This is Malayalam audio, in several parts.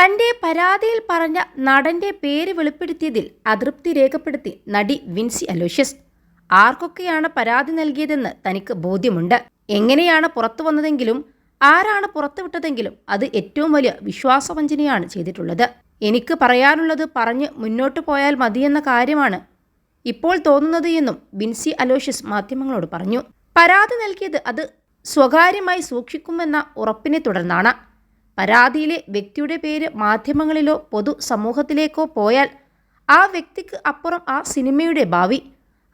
തന്റെ പരാതിയിൽ പറഞ്ഞ നടന്റെ പേര് വെളിപ്പെടുത്തിയതിൽ അതൃപ്തി രേഖപ്പെടുത്തി നടി വിൻസി അലോഷ്യസ്. ആർക്കൊക്കെയാണ് പരാതി നൽകിയതെന്ന് തനിക്ക് ബോധ്യമുണ്ട്. എങ്ങനെയാണ് പുറത്തു വന്നതെങ്കിലും ആരാണ് പുറത്തുവിട്ടതെങ്കിലും അത് ഏറ്റവും വലിയ വിശ്വാസവഞ്ചനയാണ് ചെയ്തിട്ടുള്ളത്. എനിക്ക് പറയാനുള്ളത് പറഞ്ഞ് മുന്നോട്ട് പോയാൽ മതിയെന്ന കാര്യമാണ് ഇപ്പോൾ തോന്നുന്നത് എന്നും ബിൻസി അലോഷ്യസ് മാധ്യമങ്ങളോട് പറഞ്ഞു. പരാതി നൽകിയത് അത് സ്വകാര്യമായി സൂക്ഷിക്കുമെന്ന ഉറപ്പിനെ തുടർന്നാണ്. പരാതിയിലെ വ്യക്തിയുടെ പേര് മാധ്യമങ്ങളിലോ പൊതു സമൂഹത്തിലേക്കോ പോയാൽ ആ വ്യക്തിക്ക് അപ്പുറം ആ സിനിമയുടെ ഭാവി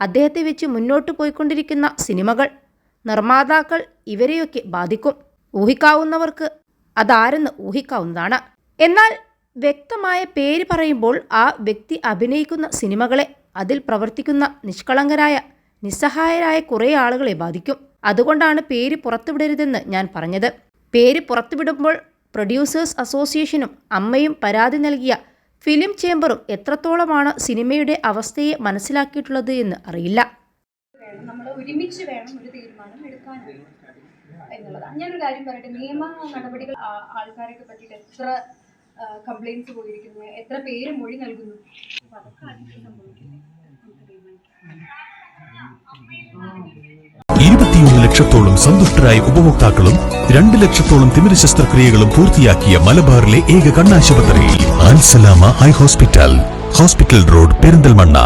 അദ്ദേഹത്തെ വെച്ച് മുന്നോട്ട് പോയിക്കൊണ്ടിരിക്കുന്ന സിനിമകൾ നിർമ്മാതാക്കൾ ഇവരെയൊക്കെ ബാധിക്കും. ഊഹിക്കാവുന്നവർക്ക് അതാരെന്ന് ഊഹിക്കാവുന്നതാണ്. എന്നാൽ വ്യക്തമായ പേര് പറയുമ്പോൾ ആ വ്യക്തി അഭിനയിക്കുന്ന സിനിമകളെ അതിൽ പ്രവർത്തിക്കുന്ന നിഷ്കളങ്കരായ നിസ്സഹായരായ കുറേ ആളുകളെ ബാധിക്കും. അതുകൊണ്ടാണ് പേര് പുറത്തുവിടരുതെന്ന് ഞാൻ പറഞ്ഞത്. പേര് പുറത്തുവിടുമ്പോൾ പ്രൊഡ്യൂസേഴ്സ് അസോസിയേഷനും അമ്മയും പരാതി നൽകിയ ഫിലിം ചേംബറും എത്രത്തോളമാണ് സിനിമയുടെ അവസ്ഥയെ മനസ്സിലാക്കിയിട്ടുള്ളത് എന്ന് അറിയില്ല. നമ്മൾ ഒരുമിച്ച് വേണം ഒരു തീരുമാനം എടുക്കാൻ എന്നുള്ളതാണ്. ഞാനൊരു കാര്യം പറയട്ടെ നിയമ നടപടികൾ ആൾക്കാരൊക്കെ പറ്റിയിട്ട് എത്ര കംപ്ലൈന്റ്സ് പോയിരിക്കുന്നു എത്ര പേര് മൊഴി നൽകുന്നു? അതൊക്കെ ആദ്യം സംഭവിക്കുന്നത് ലക്ഷത്തോളം സന്തുഷ്ടരായ ഉപഭോക്താക്കളും രണ്ട് ലക്ഷത്തോളം തിമിര ശസ്ത്രക്രിയകളും പൂർത്തിയാക്കിയ മലബാറിലെ ഏക കണ്ണാശുപത്രി Ansalama eye hospital hospital road Perinthalmanna.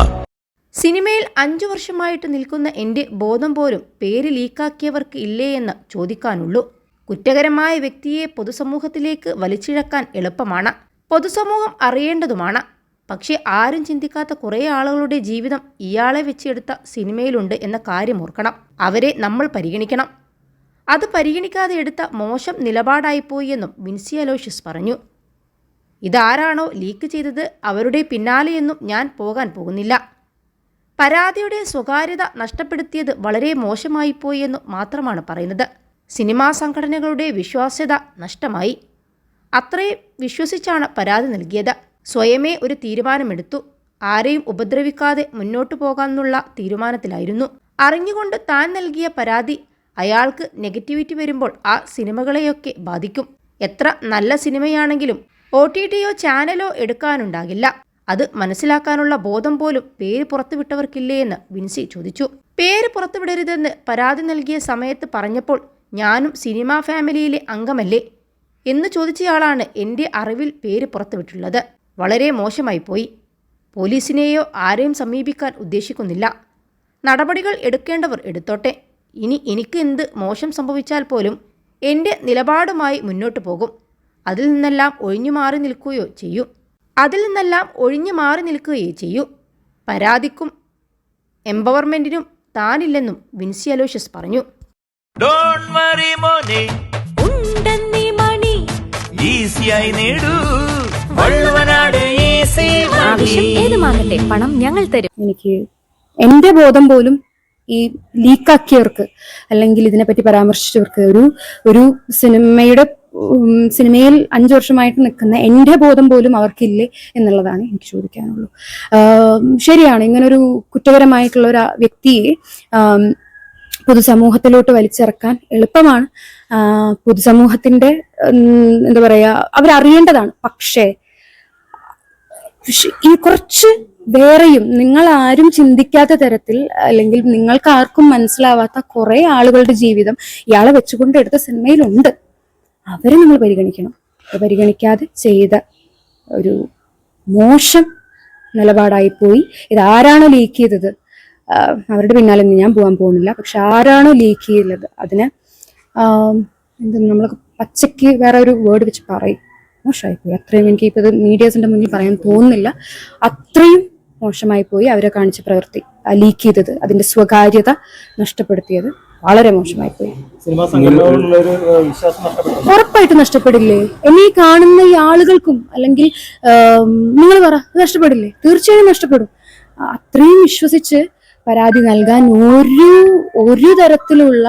സിനിമയിൽ അഞ്ചു വർഷമായിട്ട് നിൽക്കുന്ന എന്റെ ബോധം പോലും പേര് ലീക്കാക്കിയവർക്ക് ഇല്ലേ എന്ന് ചോദിക്കാനുള്ളൂ. കുറ്റകരമായ വ്യക്തിയെ പൊതുസമൂഹത്തിലേക്ക് വലിച്ചിഴക്കാൻ എളുപ്പമാണ്. പൊതുസമൂഹം അറിയേണ്ടതുമാണ്. പക്ഷേ ആരും ചിന്തിക്കാത്ത കുറേ ആളുകളുടെ ജീവിതം ഇയാളെ വെച്ചെടുത്ത സിനിമയിലുണ്ട് എന്ന കാര്യം ഓർക്കണം. അവരെ നമ്മൾ പരിഗണിക്കണം. അത് പരിഗണിക്കാതെ എടുത്ത മോശം നിലപാടായിപ്പോയി എന്നും വിൻസി അലോഷ്യസ് പറഞ്ഞു. ഇതാരാണോ ലീക്ക് ചെയ്തത് അവരുടെ പിന്നാലെയെന്നും ഞാൻ പോകാൻ പോകുന്നില്ല. പരാതിയുടെ സ്വകാര്യത നഷ്ടപ്പെടുത്തിയത് വളരെ മോശമായിപ്പോയി എന്ന് മാത്രമാണ് പറയുന്നത്. സിനിമാ സംഘടനകളുടെ വിശ്വാസ്യത നഷ്ടമായി. അത്രയും വിശ്വസിച്ചാണ് പരാതി നൽകിയത്. സ്വയമേ ഒരു തീരുമാനമെടുത്തു. ആരെയും ഉപദ്രവിക്കാതെ മുന്നോട്ടു പോകാമെന്നുള്ള തീരുമാനത്തിലായിരുന്നു. അറിഞ്ഞുകൊണ്ട് താൻ നൽകിയ പരാതി അയാൾക്ക് നെഗറ്റിവിറ്റി വരുമ്പോൾ ആ സിനിമകളെയൊക്കെ ബാധിക്കും. എത്ര നല്ല സിനിമയാണെങ്കിലും ഒ ടി ടിയോ ചാനലോ എടുക്കാനുണ്ടാകില്ല. അത് മനസ്സിലാക്കാനുള്ള ബോധം പോലും പേര് പുറത്തുവിട്ടവർക്കില്ലേ എന്ന് വിൻസി ചോദിച്ചു. പേര് പുറത്തുവിടരുതെന്ന് പരാതി നൽകിയ സമയത്ത് പറഞ്ഞപ്പോൾ ഞാനും സിനിമാ ഫാമിലിയിലെ അംഗമല്ലേ എന്ന് ചോദിച്ചയാളാണ് എന്റെ അറിവിൽ പേര് പുറത്തുവിട്ടുള്ളത്. വളരെ മോശമായി പോയി പോലീസിനെയോ ആരെയും സമീപിക്കാൻ ഉദ്ദേശിക്കുന്നില്ല. നടപടികൾ എടുക്കേണ്ടവർ എടുത്തോട്ടെ. ഇനി എനിക്ക് എന്ത് മോശം സംഭവിച്ചാൽ പോലും എന്റെ നിലപാടുമായി മുന്നോട്ട് പോകും. അതിൽ നിന്നെല്ലാം ഒഴിഞ്ഞു മാറി നിൽക്കുകയോ ചെയ്യൂ. അതിൽ നിന്നെല്ലാം ഒഴിഞ്ഞു മാറി നിൽക്കുകയേ ചെയ്യൂ. പരാതിക്കും എംപവർമെന്റിനും താനില്ലെന്നും വിൻസി അലോഷ്യസ് പറഞ്ഞു. ഡോൺ വറി മോനെ. ഉണ്ടെന്നീ മണി. ഈസിയായി നേടൂ. ആവശ്യം ഏതുമാകട്ടെ പണം ഞങ്ങൾ തരും. എനിക്ക് എന്റെ ബോധം പോലും ഈ ലീക്കാക്കിയവർക്ക് അല്ലെങ്കിൽ ഇതിനെപ്പറ്റി പരാമർശിച്ചവർക്ക് ഒരു ഒരു സിനിമയുടെ സിനിമയിൽ അഞ്ചു വർഷമായിട്ട് നിൽക്കുന്ന എന്റെ ബോധം പോലും അവർക്കില്ലേ എന്നുള്ളതാണ് എനിക്ക് ചോദിക്കാനുള്ളൂ. ശരിയാണ്. ഇങ്ങനൊരു കുറ്റകരമായിട്ടുള്ള ഒരു വ്യക്തിയെ ആം, പൊതുസമൂഹത്തിലോട്ട് വലിച്ചിറക്കാൻ എളുപ്പമാണ്. പൊതുസമൂഹത്തിന്റെ പൊതുസമൂഹത്തിന്റെ എന്താ പറയാ അവരറിയേണ്ടതാണ്. പക്ഷേ ഷ്- ഈ കുറച്ച് വേറെയും നിങ്ങൾ ആരും ചിന്തിക്കാത്ത തരത്തിൽ അല്ലെങ്കിൽ നിങ്ങൾക്ക് ആർക്കും മനസ്സിലാവാത്ത കുറെ ആളുകളുടെ ജീവിതം ഇയാളെ വെച്ചുകൊണ്ട് എടുത്ത സിനിമയിലുണ്ട്. അവരെ നിങ്ങൾ പരിഗണിക്കണം. പരിഗണിക്കാതെ ചെയ്ത ഒരു മോശം നിലപാടായി പോയി ഇത് ആരാണോ ലീക്ക് ചെയ്തത്? അവരുടെ പിന്നാലെ ഞാൻ പോകാൻ പോകുന്നില്ല. പക്ഷെ ആരാണോ ലീക്ക് ചെയ്തത്? അതിന് എന്ത് നമ്മൾ പച്ചയ്ക്ക് വേറെ ഒരു വേർഡ് വെച്ച് പറയും. മോശമായി പോയി അത്രയും എനിക്ക് ഇപ്പോൾ ഇത് മീഡിയാസിന്റെ മുന്നിൽ പറയാൻ തോന്നുന്നില്ല. അത്രയും മോശമായി പോയി അവരെ കാണിച്ച പ്രവൃത്തി ലീക്ക് ചെയ്തത് അതിന്റെ സ്വകാര്യത നഷ്ടപ്പെടുത്തിയത്. വളരെ മോശമായി പോയി ഉറപ്പായിട്ട് നഷ്ടപ്പെടില്ലേ? എന്നെ കാണുന്ന ഈ ആളുകൾക്കും അല്ലെങ്കിൽ നിങ്ങൾ പറ നഷ്ടപ്പെടില്ലേ? തീർച്ചയായും നഷ്ടപ്പെടും. അത്രയും വിശ്വസിച്ച് പരാതി നൽകാൻ ഒരു ഒരു തരത്തിലുള്ള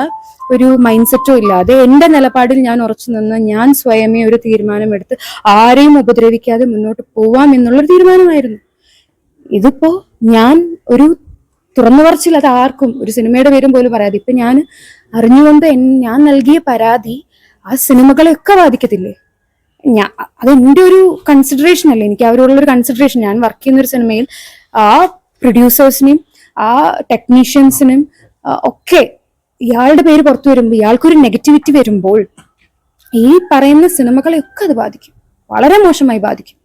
ഒരു മൈൻഡ് സെറ്റും ഇല്ലാതെ എന്റെ നിലപാടിൽ ഞാൻ ഉറച്ചു നിന്ന് ഞാൻ സ്വയമേ ഒരു തീരുമാനമെടുത്ത് ആരെയും ഉപദ്രവിക്കാതെ മുന്നോട്ട് പോവാം എന്നുള്ളൊരു തീരുമാനമായിരുന്നു. ഇതിപ്പോ ഞാൻ ഒരു തുറന്നു പറച്ചിൽ അത് ആർക്കും ഒരു സിനിമയുടെ പേരും പോലും പറയാതെ. ഇപ്പൊ ഞാൻ അറിഞ്ഞുകൊണ്ട് ഞാൻ നൽകിയ പരാതി ആ സിനിമകളെയൊക്കെ ബാധിക്കത്തില്ലേ? ഞാൻ അതെന്റെ ഒരു കൺസിഡറേഷൻ അല്ലേ? എനിക്ക് അവരോടുള്ള ഒരു കൺസിഡറേഷൻ ഞാൻ വർക്ക് ചെയ്യുന്ന ഒരു സിനിമയിൽ ആ പ്രൊഡ്യൂസേഴ്സിനെയും ആ ടെക്നീഷ്യൻസിനും ഒക്കെ ഇയാളുടെ പേര് പുറത്തു വരുമ്പോൾ ഇയാൾക്കൊരു നെഗറ്റിവിറ്റി വരുമ്പോൾ ഈ പറയുന്ന സിനിമകളെയൊക്കെ അത് ബാധിക്കും. വളരെ മോശമായി ബാധിക്കും.